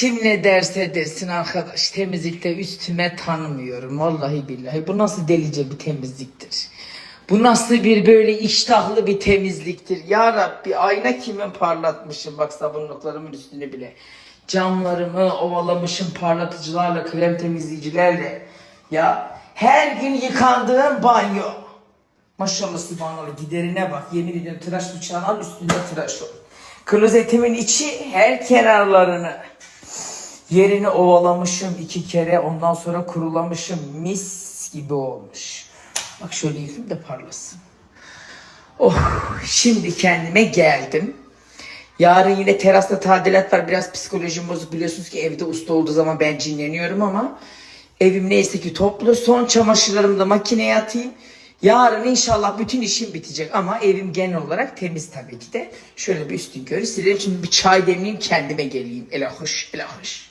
Kim ne derse desin arkadaş temizlikte üstüme tanımıyorum. Vallahi billahi. Bu nasıl delice bir temizliktir? Bu nasıl bir böyle iştahlı bir temizliktir? Ya Rabbi ayna kimin parlatmışım bak sabunluklarımın üstüne bile. Camlarımı ovalamışım parlatıcılarla, krem temizleyicilerle. Ya her gün yıkandığım banyo. Maşallah subhanallah giderine bak. Yemin ediyorum tıraş bıçağını al üstünde tıraş ol. Klozetimin içi her kenarlarını. Yerini ovalamışım iki kere ondan sonra kurulamışım. Mis gibi olmuş. Bak şöyle yıkayım da parlasın. Oh şimdi kendime geldim. Yarın yine terasta tadilat var. Biraz psikolojim bozuk. Biliyorsunuz ki evde usta olduğu zaman ben cinleniyorum ama evim neyse ki toplu. Son çamaşırlarımı da makineye atayım. Yarın inşallah bütün işim bitecek ama evim genel olarak temiz tabii ki de. Şöyle bir üstün körü silerim. Şimdi bir çay demleyeyim kendime geleyim. Ela hoş, ela hoş.